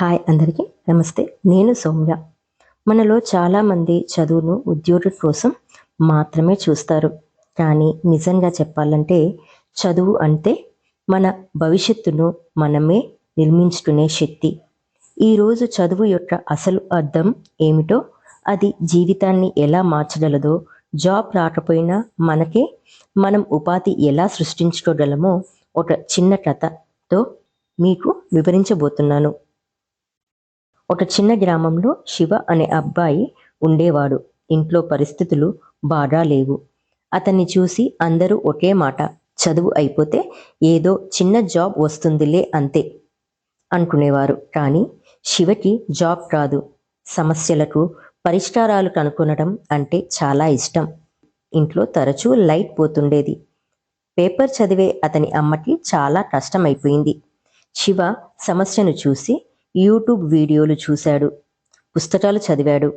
Hi అందరికీ నమస్తే. నేను సౌమ్య. మనలో చాలామంది చదువును ఉద్యోగం కోసం మాత్రమే చూస్తారు. కానీ నిజంగా చెప్పాలంటే చదువు అంటే మన భవిష్యత్తును మనమే నిర్మించుకునే శక్తి. ఈరోజు చదువు యొక్క అసలు అర్థం ఏమిటో అది జీవితాన్ని ఎలా మార్చగలదో జాబ్ రాకపోయినా మనకే మనం ఉపాధి ఎలా సృష్టించుకోగలమో ఒక చిన్న కథతో మీకు వివరించబోతున్నాను. ఒక చిన్న గ్రామంలో శివ అనే అబ్బాయి ఉండేవాడు. ఇంట్లో పరిస్థితులు బాగా లేవు. అతన్ని చూసి అందరూ ఒకే మాట చదువు అయిపోతే ఏదో చిన్న జాబ్ వస్తుందిలే అంతే అనుకునేవారు. కానీ శివకి జాబ్ కాదు సమస్యలకు పరిష్కారాలు కనుగొనడం అంటే చాలా ఇష్టం. ఇంట్లో తరచూ లైట్ పోతుండేది. పేపర్ చదివే అతని అమ్మకి చాలా కష్టమైపోయింది. శివ సమస్యను చూసి యూట్యూబ్ వీడియోలు చూశాడు. పుస్తకాలు చదివాడు.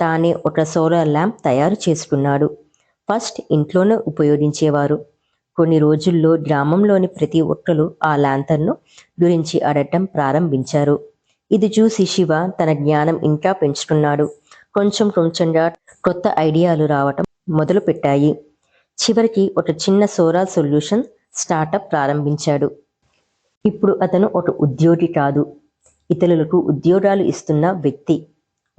తానే ఒక సోలార్ ల్యాంప్ తయారు చేసుకున్నాడు. ఫస్ట్ ఇంట్లోనే ఉపయోగించేవారు. కొన్ని రోజుల్లో గ్రామంలోని ప్రతి ఒక్కరు ఆ ల్యాంతర్ను గురించి అడగటం ప్రారంభించారు. ఇది చూసి శివ తన జ్ఞానం ఇంకా పెంచుకున్నాడు కొంచెం కొంచెంగా కొత్త ఐడియాలు రావటం మొదలుపెట్టాయి. చివరికి ఒక చిన్న సోలార్ సొల్యూషన్ స్టార్టప్ ప్రారంభించాడు. ఇప్పుడు అతను ఒక ఉద్యోగి కాదు. ఇతరులకు ఉద్యోగాలు ఇస్తున్న వ్యక్తి.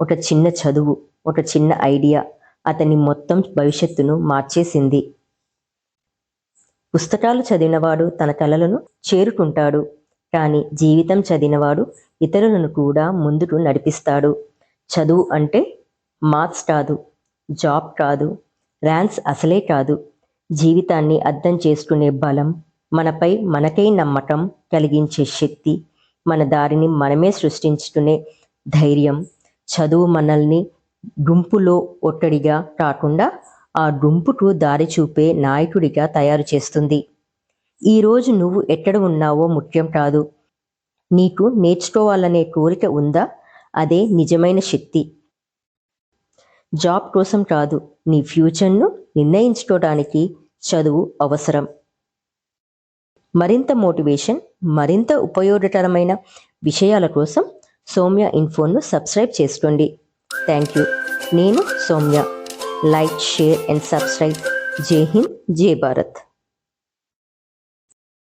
ఒక చిన్న చదువు ఒక చిన్న ఐడియా అతని మొత్తం భవిష్యత్తును మార్చేసింది. పుస్తకాలు చదివినవాడు తన కలలను చేరుకుంటాడు. కానీ జీవితం చదివినవాడు ఇతరులను కూడా ముందుకు నడిపిస్తాడు. చదువు అంటే మార్క్స్ కాదు జాబ్ కాదు ర్యాంక్స్ అసలే కాదు. జీవితాన్ని అర్థం చేసుకునే బలం మనపై మనకై నమ్మకం కలిగించే శక్తి మన దారిని మనమే సృష్టించుకునే ధైర్యం చదువు మనల్ని గుంపులో ఒట్టడిగా కాకుండా ఆ గుంపుకు దారి చూపే నాయకుడిగా తయారు చేస్తుంది. ఈరోజు నువ్వు ఎక్కడ ఉన్నావో ముఖ్యం కాదు. నీకు నేర్చుకోవాలనే కోరిక ఉందా? అదే నిజమైన శక్తి. జాబ్ కోసం కాదు నీ ఫ్యూచర్ను నిర్ణయించుకోవడానికి చదువు అవసరం. మరింత మోటివేషన్ మరింత ఉపయోగకరమైన విషయాల కోసం సౌమ్య ఇన్ఫోను సబ్స్క్రైబ్ చేసుకోండి. Thank you. నేను Soumya. Like share and subscribe. జై హింద్ జై భారత్.